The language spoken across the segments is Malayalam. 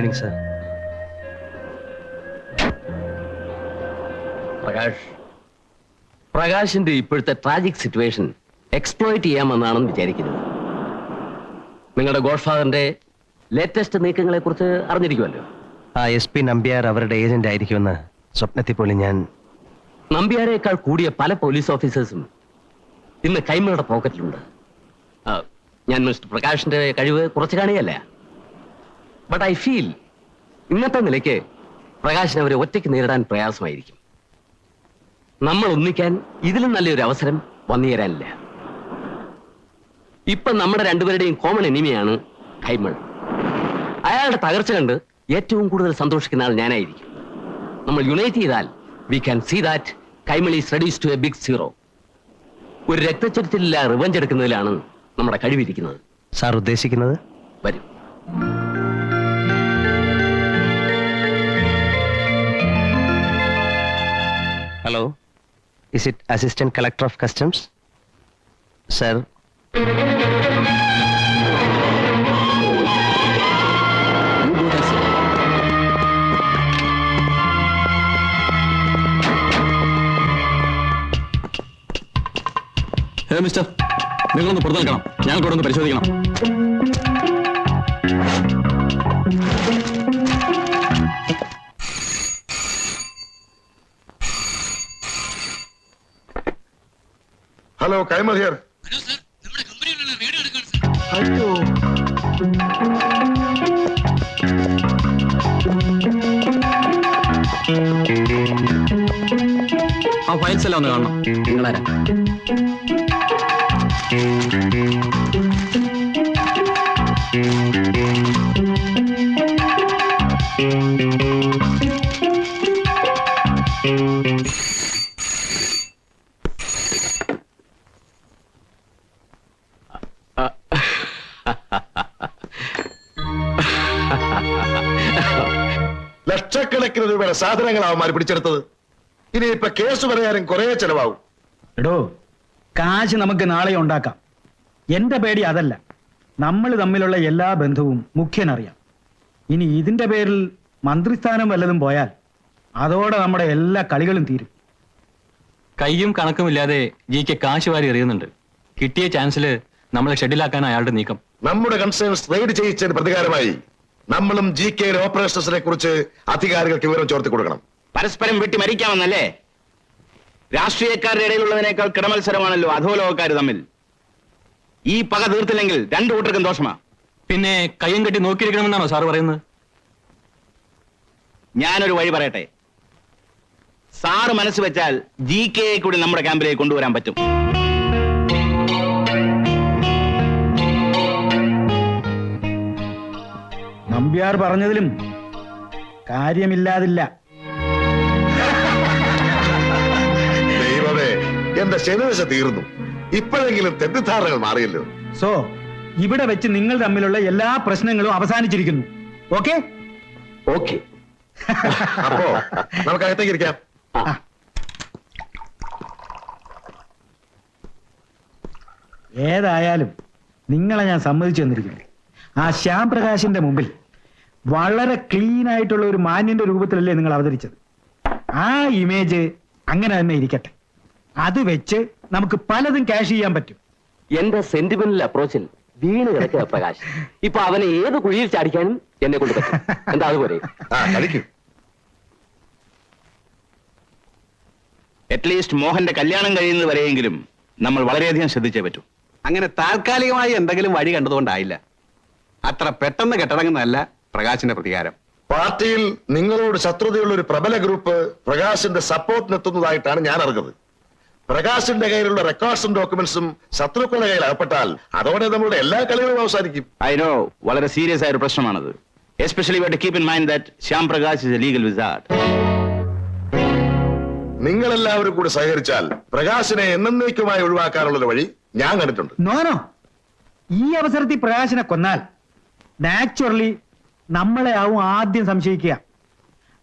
Evening sir Prakash. പ്രകാശിന്റെ ഇപ്പോഴത്തെ ട്രാജിക് സിറ്റുവേഷൻ എക്സ്പ്ലോയിറ്റ് ചെയ്യാമെന്നാണെന്ന് വിചാരിക്കുന്നത് നിങ്ങളുടെ ഗോഡ്ഫാദറിന്റെ ലേറ്റസ്റ്റ് നീക്കങ്ങളെ കുറിച്ച് അറിഞ്ഞിരിക്കുമല്ലോ. ആ എസ് പി നമ്പ്യാർ അവരുടെ ഏജന്റ് ആയിരിക്കുമെന്ന് സ്വപ്നത്തിൽ പോലും ഞാൻ നമ്പ്യാരേക്കാൾ കൂടിയ പല പോലീസ് ഓഫീസേഴ്സും ഇന്ന് കൈമയുടെ പോക്കറ്റിലുണ്ട് ഞാൻ മിസ്റ്റർ പ്രകാശിന്റെ കഴിവ് കുറച്ച് കാണുകയല്ല? ബട്ട് ഐ ഫീൽ ഇന്നത്തെ നിലയ്ക്ക് പ്രകാശൻ അവരെ ഒറ്റയ്ക്ക് നേരിടാൻ പ്രയാസമായിരിക്കും. നമ്മൾ ഒന്നിക്കാൻ ഇതിലും നല്ലൊരു അവസരം വന്നു തരാനില്ല ഇപ്പൊ നമ്മുടെ രണ്ടുപേരുടെയും കോമൺ എനിമിയാണ് കൈമൾ. അയാളുടെ തകർച്ച കണ്ട് ഏറ്റവും കൂടുതൽ സന്തോഷിക്കുന്ന ആൾ ഞാനായിരിക്കും. നമ്മൾ യുണൈറ്റ് ചെയ്താൽ we can see that Kaimal is reduced to a big zero ഒരു രക്തച്ചൊരിച്ചിലില്ല റിവഞ്ച് എടുക്കുന്നതിലാണ് നമ്മുടെ കഴിവിരിക്കുന്നത്. സാർ ഉദ്ദേശിക്കുന്നത്? വരും. Hello is it assistant collector of customs sir mister നിങ്ങളൊന്ന് പുറത്തു നിൽക്കണം. ഞങ്ങൾക്ക് ഇവിടെ ഒന്ന് പരിശോധിക്കണം. ഹലോ കൈമൽ ഹിയർ ആ ഫയൽസ് എല്ലാം ഒന്ന് കാണണം. നിങ്ങളാരാ? ലക്ഷക്കണക്കിന് രൂപയുടെ സാധനങ്ങളാവും അവർ പിടിച്ചെടുത്തത്. ഇനി ഇപ്പൊ കേസ് പറയാനും കുറെ ചെലവാകും. എടോ കാശ് നമുക്ക് നാളെ ഉണ്ടാക്കാം. എന്റെ പേടി അതല്ല. നമ്മൾ തമ്മിലുള്ള എല്ലാ ബന്ധവും മുഖ്യനറിയാം. ഇനി ഇതിന്റെ പേരിൽ മന്ത്രിസ്ഥാനം വല്ലതും പോയാൽ അതോടെ നമ്മുടെ എല്ലാ കളികളും തീരും. കയ്യും കണക്കുമില്ലാതെ കെ കാശ് വാരി എറിയുന്നുണ്ട്. കിട്ടിയ ചാൻസിൽ നമ്മളെ ഷെഡിലാക്കാൻ അയാളുടെ നീക്കം. നമ്മുടെ കൺസേൺസ് റെയ്ഡ് ചെയ്യിച്ചതിന് പ്രതികാരമായി. നമ്മളും ജി കെയിലെ ഓപ്പറേഷൻസിനെ കുറിച്ച് അധികാരികൾക്ക് വിവരം ചോർത്തി കൊടുക്കണം. പരസ്പരം വെട്ടി മരിക്കാമെന്നല്ലേ? രാഷ്ട്രീയക്കാരുടെ ഇടയിലുള്ളതിനേക്കാൾ കിടമത്സരമാണല്ലോ അധോലോകക്കാർ തമ്മിൽ. ഈ പക തീർത്തില്ലെങ്കിൽ രണ്ടു കൂട്ടർക്കും ദോഷമാ. പിന്നെ കയ്യും കെട്ടി നോക്കിയിരിക്കണമെന്നാണോ സാർ പറയുന്നത്? ഞാനൊരു വഴി പറയട്ടെ. സാറ് മനസ്സ് വെച്ചാൽ ജി കെയെ കൂടി നമ്മുടെ ക്യാമ്പിലേക്ക് കൊണ്ടുവരാൻ പറ്റും. നമ്പ്യാർ പറഞ്ഞതിലും കാര്യമില്ലാതില്ല. ദൈവമേ എന്റെ ശനിദശ തീർന്നു. ഇപ്പോഴെങ്കിലും തെറ്റിദ്ധാരണകൾ മാറിയല്ലോ. സോ ഇവിടെ വെച്ച് നിങ്ങൾ തമ്മിലുള്ള എല്ലാ പ്രശ്നങ്ങളും അവസാനിച്ചിരിക്കുന്നു. ഓക്കെ? ഓക്കെ. അപ്പോ നമുക്ക് അകത്തേക്ക് ഇരിക്കാം. ഏതായാലും നിങ്ങളെ ഞാൻ സമ്മതിച്ചു തന്നിരിക്കുന്നു. ആ ശ്യാം പ്രകാശിന്റെ മുമ്പിൽ വളരെ ക്ലീൻ ആയിട്ടുള്ള ഒരു മാന്യന്റെ രൂപത്തിലല്ലേ നിങ്ങൾ അവതരിച്ചത്. ആ ഇമേജ് അങ്ങനെ തന്നെ ഇരിക്കട്ടെ. അത് വെച്ച് നമുക്ക് പലതും ക്യാഷ് ചെയ്യാൻ പറ്റും. എന്റെ സെന്റിമെന്റൽ അപ്രോച്ചിൽ വീണ് കിടക്കുക പ്രകാശ്. ഇപ്പൊ അവനെ ഏത് കുഴിയിൽ ചാടിക്കാനും എന്നെ കൊണ്ട് പറ്റും. എന്താ അതുപോലെ അറ്റ്ലീസ്റ്റ് മോഹന്റെ കല്യാണം കഴിയുന്നത് വരെയെങ്കിലും നമ്മൾ വളരെയധികം ശ്രദ്ധിച്ചേ പറ്റൂ. അങ്ങനെ താൽക്കാലികമായി എന്തെങ്കിലും വഴി കണ്ടതുകൊണ്ടായില്ല. അത്ര പെട്ടെന്ന് കെട്ടടങ്ങുന്നതല്ല. പ്രകാശിന്റെ പ്രതികാരം. പാർട്ടിയിൽ നിങ്ങളോട് ശത്രുതയുള്ള ഒരു പ്രബല ഗ്രൂപ്പ് പ്രകാശിന്റെ സപ്പോർട്ടിനെത്തുന്നതായിട്ടാണ് ഞാൻ അറിഞ്ഞത്. പ്രകാശിന്റെ കയ്യിലുള്ള റെക്കോർഡ്സും ഡോക്യുമെന്റ്സും ശത്രുക്കളുടെ കയ്യിൽ അകപ്പെട്ടാൽ അതോടെ നമ്മളുടെ എല്ലാ കളികളും അവസാനിക്കും. ഐ നോ വളരെ സീരിയസ് ആയ ഒരു പ്രശ്നമാണത് especially keep in mind that Shyam Prakash is a legal wizard നിങ്ങൾ എല്ലാവരും കൂടി സഹകരിച്ചാൽ പ്രകാശിനെ എന്നേക്കുമായി ഒഴിവാക്കാനുള്ള ഒരു വഴി ഞാൻ കണ്ടിട്ടുണ്ട്. നോനോ ഈ അവസരത്തിൽ പ്രകാശനെ കൊന്നാൽ നാച്ചുറലി നമ്മളെ ആവും ആദ്യം സംശയിക്കുക.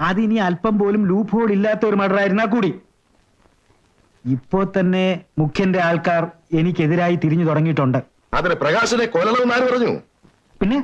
അതിനി അല്പം പോലും ലൂപ്പ് ഹോൾ ഇല്ലാത്ത ഒരു മർഡർ ആയിരുന്നാ കൂടി. ഇപ്പോ തന്നെ മുഖ്യന്റെ ആൾക്കാർ എനിക്കെതിരായി തിരിഞ്ഞു തുടങ്ങിയിട്ടുണ്ട്. അതിന് പ്രകാശിനെ കൊല്ലണമെന്ന് ആര് പറഞ്ഞു? പിന്നെ?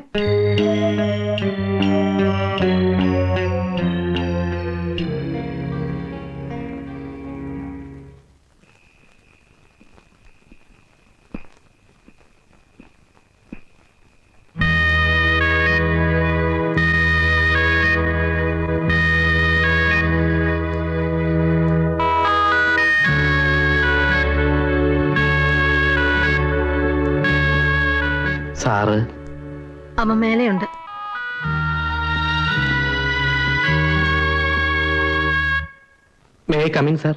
സാറ്. അമ്മ മേലെയുണ്ട്. May coming sir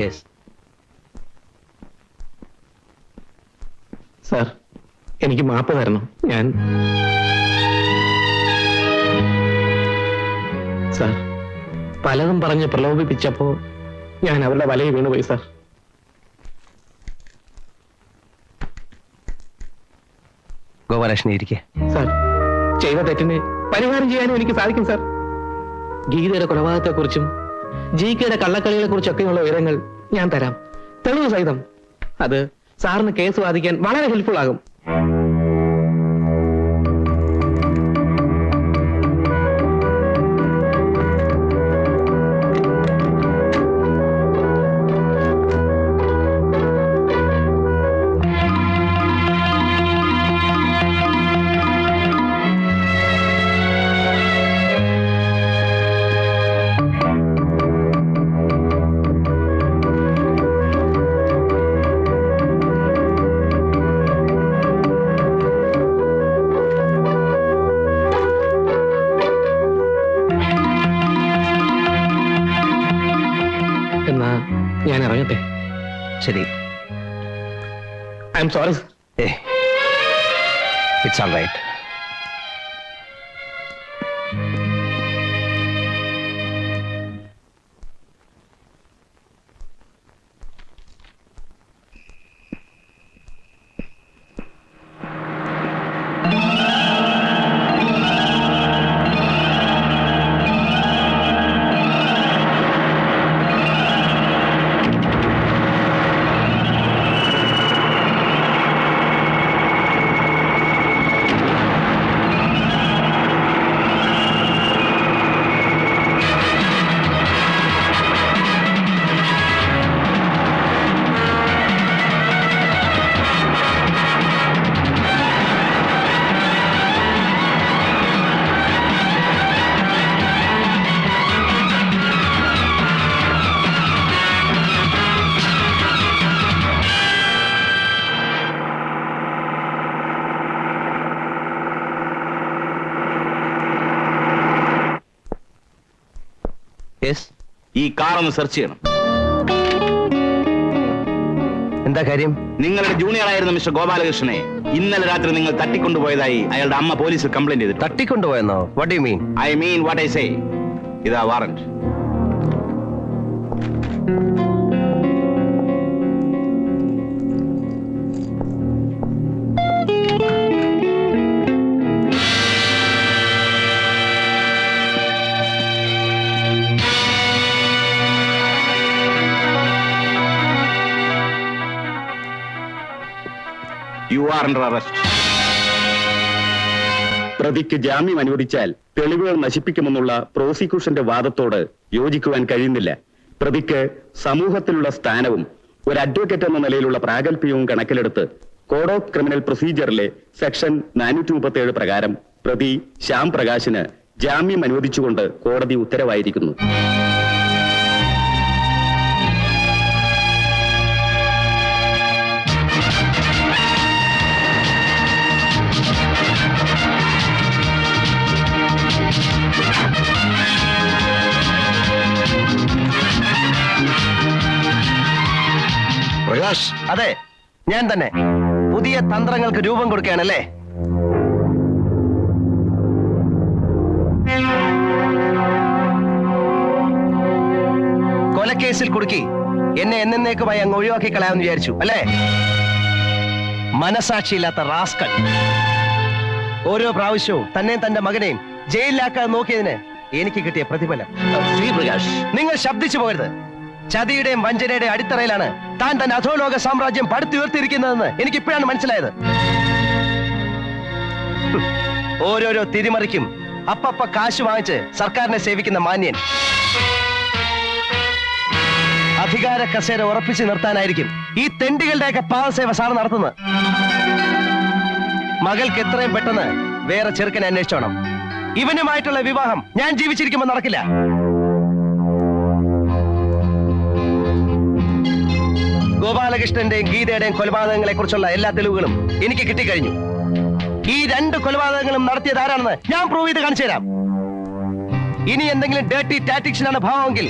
yes sir എനിക്ക് മാപ്പ് തരണം. ഞാൻ സാർ പലതും പറഞ്ഞ് പ്രലോഭിപ്പിച്ചപ്പോ ഞാൻ അവരുടെ വലയിൽ വീണുപോയി സാർ. ഗോപാലകൃഷ്ണൻ ഇരിക്കെ. സാർ ചെയ്ത തെറ്റിന് പരിഹാരം ചെയ്യാനും എനിക്ക് സാധിക്കും സാർ. ഗീതയുടെ കൊലപാതകത്തെക്കുറിച്ചും ജി കെയുടെ കള്ളക്കളികളെ കുറിച്ചൊക്കെയുള്ള വിവരങ്ങൾ ഞാൻ തരാം. തെളിവ് സഹിതം. അത് സാറിന് കേസ് വാദിക്കാൻ വളരെ ഹെൽപ്ഫുൾ ആകും. ഞാൻ ഇറങ്ങട്ടെ ശരി. I'm sorry it's all right ഈ കാർ ഒന്ന് സെർച്ച് ചെയ്യണം. എന്താ കാര്യം? നിങ്ങളുടെ ജൂനിയർ ആയിരുന്ന മിസ്റ്റർ ഗോപാലകൃഷ്ണനെ ഇന്നലെ രാത്രി നിങ്ങൾ തട്ടിക്കൊണ്ടുപോയതായി അയാളുടെ അമ്മ പോലീസിൽ കംപ്ലൈന്റ് ചെയ്തു തട്ടിക്കൊണ്ടുപോയെന്നോ? What you mean I mean what I say ഇതാ warrant you are under arrest പ്രതിക്ക് ജാമ്യം അനുവദിച്ചാൽ തെളിവുകൾ നശിപ്പിക്കുമെന്നുള്ള പ്രോസിക്യൂഷന്റെ വാദത്തോട് യോജിക്കുവാൻ കഴിയുന്നില്ല. പ്രതിക്ക് സമൂഹത്തിലുള്ള സ്ഥാനവും ഒരു അഡ്വക്കേറ്റ് എന്ന നിലയിലുള്ള പ്രാഗൽഭ്യവും കണക്കിലെടുത്ത് കോഡ് ഓഫ് ക്രിമിനൽ പ്രൊസീജിയറിലെ സെക്ഷൻ നാനൂറ്റി മുപ്പത്തി പ്രകാരം പ്രതി ശ്യാം പ്രകാശിന് ജാമ്യം അനുവദിച്ചുകൊണ്ട് കോടതി ഉത്തരവായിരിക്കുന്നു. പ്രകാശ്. അതെ ഞാൻ തന്നെ. പുതിയ തന്ത്രങ്ങൾക്ക് രൂപം കൊടുക്കുകയാണല്ലേ? കൊലക്കേസിൽ കുടുക്കി എന്നെ എന്നേക്കുമായി അങ്ങ് ഒഴിവാക്കി കളയാമെന്ന് വിചാരിച്ചു അല്ലേ? മനസാക്ഷിയില്ലാത്ത റാസ്കൽ. ഓരോ പ്രാവശ്യവും തന്നെയും തന്റെ മകനെയും ജയിലിലാക്കാൻ നോക്കിയതിന് എനിക്ക് കിട്ടിയ പ്രതിഫലം. ശ്രീ പ്രകാശ്. നിങ്ങൾ ശബ്ദിച്ചു പോകരുത്. ചതിയുടെയും വഞ്ചനയുടെയും അടിത്തറയിലാണ് താൻ തന്റെ അധോലോക സാമ്രാജ്യം പടുത്തുയർത്തിയിരിക്കുന്നതെന്ന് എനിക്ക് ഇപ്പോഴാണ് മനസ്സിലായത് ഓരോരോ തിരിമറിക്കും അപ്പപ്പ കാശ് വാങ്ങിച്ച് സർക്കാരിനെ സേവിക്കുന്ന മാന്യൻ. അധികാര കസേര ഉറപ്പിച്ച് നിർത്താനായിരിക്കും ഈ തെണ്ടികളുടെയൊക്കെ പാദസേവ സാർ നടത്തുന്നത്. മകൾക്ക് എത്രയും പെട്ടെന്ന് വേറെ ചെറുക്കനെ അന്വേഷിച്ചോണം. ഇവനുമായിട്ടുള്ള വിവാഹം ഞാൻ ജീവിച്ചിരിക്കുമ്പോൾ നടക്കില്ല. ഗോപാലകൃഷ്ണന്റെയും ഗീതയുടെയും കൊലപാതകങ്ങളെ കുറിച്ചുള്ള എല്ലാ തെളിവുകളും എനിക്ക് കിട്ടിക്കഴിഞ്ഞു. ഈ രണ്ട് കൊലപാതകങ്ങളും നടത്തിയത് ആരാണെന്ന് ഞാൻ പ്രൂവ് ചെയ്ത് കാണിച്ചു തരാം. ഇനി എന്തെങ്കിലും ഡേർട്ടി ടാറ്റിക്സിനാണ് ഭാവമെങ്കിൽ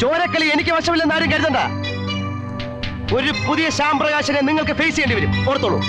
ചോരക്കളി എനിക്ക് വശമില്ലെന്ന് ആരും കരുതണ്ട. ഒരു പുതിയ ശ്യാം നിങ്ങൾക്ക് ഫേസ് ചെയ്യേണ്ടി വരും. ഓർത്തോളൂ.